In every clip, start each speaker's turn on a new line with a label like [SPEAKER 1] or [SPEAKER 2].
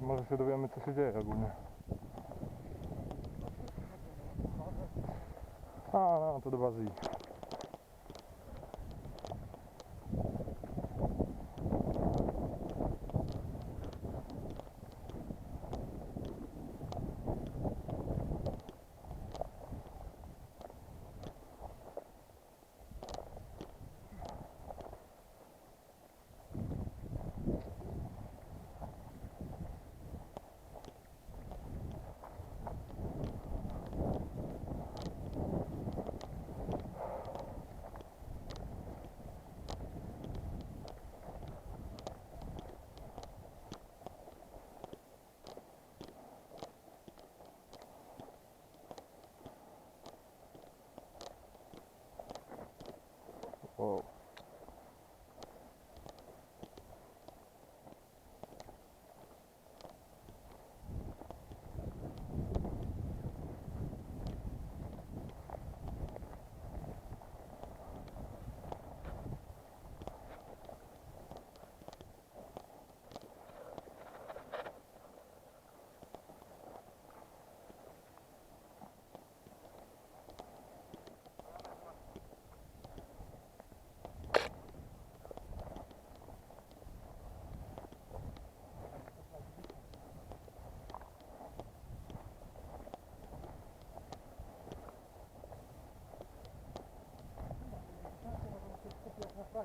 [SPEAKER 1] Może się dowiemy co się dzieje ogólnie. A, no to do bazy
[SPEAKER 2] Whoa.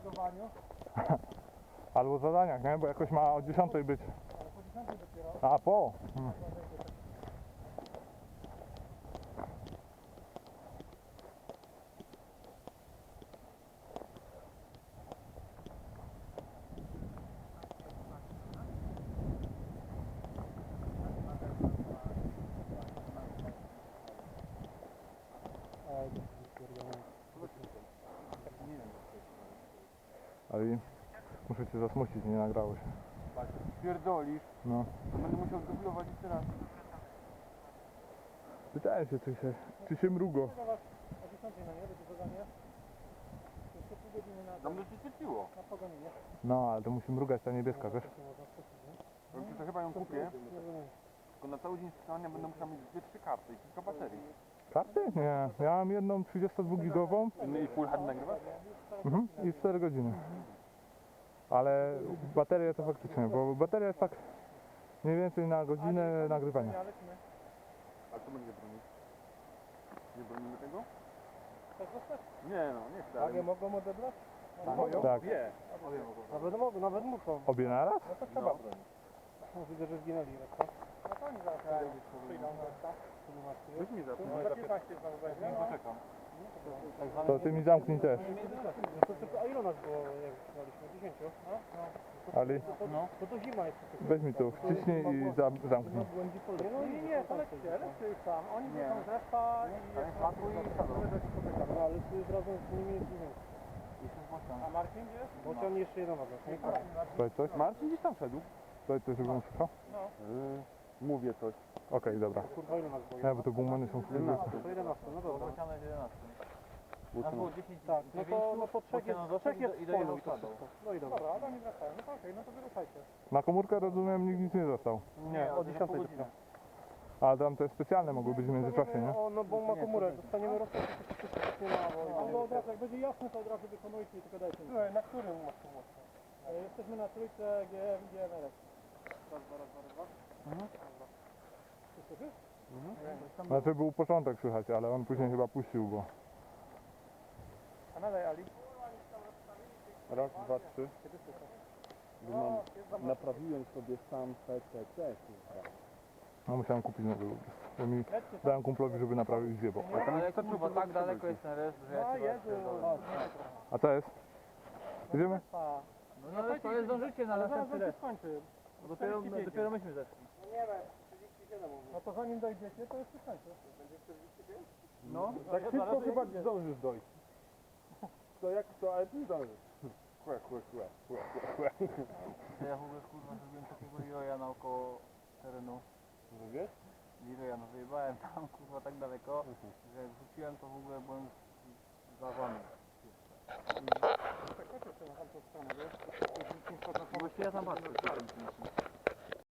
[SPEAKER 2] Fragowaniu,
[SPEAKER 1] Albo zadaniach, nie? Bo jakoś ma o 10 być.
[SPEAKER 2] ale po 10 dopiero.
[SPEAKER 1] A, po. Hmm. Ale muszę cię zasmucić, nie nagrało się.
[SPEAKER 2] Pierdolisz,
[SPEAKER 1] No.
[SPEAKER 2] to będę musiał dublować jeszcze raz.
[SPEAKER 1] Pytałem się, czy się, czy się mrugo.
[SPEAKER 2] Chyba was o 10 na nie, będzie zadanie. Jeszcze pół godziny na,
[SPEAKER 3] Tam piło.
[SPEAKER 2] na pogonienie.
[SPEAKER 1] No, ale to musi mrugać ta niebieska, wiesz?
[SPEAKER 3] Powiem ci, to chyba ją kupię, tylko na cały dzień skakania będę musiał mieć dwie, trzy karty i kilka baterii.
[SPEAKER 1] Karty? Nie. Ja mam jedną 32-gigową
[SPEAKER 3] No i full hard nagrywasz?
[SPEAKER 1] mhm. i 4 godziny. Ale bateria to faktycznie, bo bateria jest tak mniej więcej na godzinę nagrywania.
[SPEAKER 2] Nie?
[SPEAKER 3] A co będzie bronić? Nie bronimy tego?
[SPEAKER 2] Tak?
[SPEAKER 3] Nie no, nie chcę. ale-
[SPEAKER 2] mogą odebrać?
[SPEAKER 1] Tak.
[SPEAKER 3] Wie.
[SPEAKER 2] Nawet mogą, nawet muszą.
[SPEAKER 1] Obie naraz?
[SPEAKER 2] No to trzeba bronić. No, widzę, że zginęli lekko. No to oni zaraz przyjdą.
[SPEAKER 3] Weź mi za to.
[SPEAKER 2] No, za 15 znowu weźmie.
[SPEAKER 3] No, poczekam.
[SPEAKER 1] To ty mi zamknij też.
[SPEAKER 2] No to a ile nas było, jak znaliśmy? 10? No, no. To, to, to, to zima jest.
[SPEAKER 1] weź mi tu, wciśnij i zam, zamknij.
[SPEAKER 2] No nie, to lećcie, lećcie już tam. Oni
[SPEAKER 3] Nie.
[SPEAKER 2] są i...
[SPEAKER 3] Ale.
[SPEAKER 2] No ale ty razem z nimi jest 10. A Marcin gdzie? Bo ciągnie No. jeszcze waga. Nie
[SPEAKER 1] Powiedz coś?
[SPEAKER 3] Marcin gdzieś tam szedł.
[SPEAKER 1] Powiedz coś, żebym słyszał?
[SPEAKER 3] Yy, mówię coś.
[SPEAKER 1] Okej, dobra.
[SPEAKER 2] Kurwa ile nas było?
[SPEAKER 1] Nie, bo to gumony są w
[SPEAKER 2] To 11, no dobra.
[SPEAKER 3] Nas było
[SPEAKER 2] Tak, no to, no to trzech jest, trzech jest
[SPEAKER 3] i
[SPEAKER 2] polu i to
[SPEAKER 3] spadł.
[SPEAKER 2] wszystko. No i dobra. Dobra, ale nie wracają. No to okej, no to wyruszajcie.
[SPEAKER 1] Na komórkę rozumiem, nikt nic nie został.
[SPEAKER 2] Nie, o 10 dopiero.
[SPEAKER 1] Ale tam te specjalne mogły być w międzyczasie, nie?
[SPEAKER 2] O, no bo ma komórek, dostaniemy rozkaz, to się wszystko nie ma, bo... No od razu, jak będzie jasne, to od razu wykonujcie i tylko dajcie. Słuchaj, na którym masz komórkę? Jesteśmy na trójce GM, GMRX. Raz, dwa, raz, dwa, raz, dwa.
[SPEAKER 3] Mhm.
[SPEAKER 1] Znaczy był początek słychać, ale on później chyba puścił, bo...
[SPEAKER 2] A nadaj Ali.
[SPEAKER 3] Raz, dwa, trzy. Bo mam, naprawiłem sobie sam PCC.
[SPEAKER 1] No musiałem kupić nowy prostu. Bo mi dałem kumplowi, żeby naprawił i zjebał.
[SPEAKER 4] Ale kurwa, tak daleko jest ten rest, że
[SPEAKER 2] No
[SPEAKER 4] ja cię
[SPEAKER 2] Jezu,
[SPEAKER 4] rozpierdolę.
[SPEAKER 1] A co jest? Idziemy?
[SPEAKER 4] No, no ale to jest zdążycie na następny rest. Dopiero, no, dopiero myśmy zeszli.
[SPEAKER 2] No to zanim dojdziecie, to się skończy.
[SPEAKER 4] No,
[SPEAKER 3] Tak szybko chyba zdążysz dojść. To jak to, ale ty zdążysz. Chłe, chłe, chłe, chłe, chłe, chłe.
[SPEAKER 4] ja w ogóle kurwa zrobiłem takiego Leroya naokoło terenu.
[SPEAKER 3] Wiesz?
[SPEAKER 4] Leroya, no wyjebałem tam kurwa tak daleko, że jak wróciłem to w ogóle byłem zawany.
[SPEAKER 2] Tak, jeszcze na tamtą stronę, wiesz?
[SPEAKER 4] Właściwie ja tam patrzę.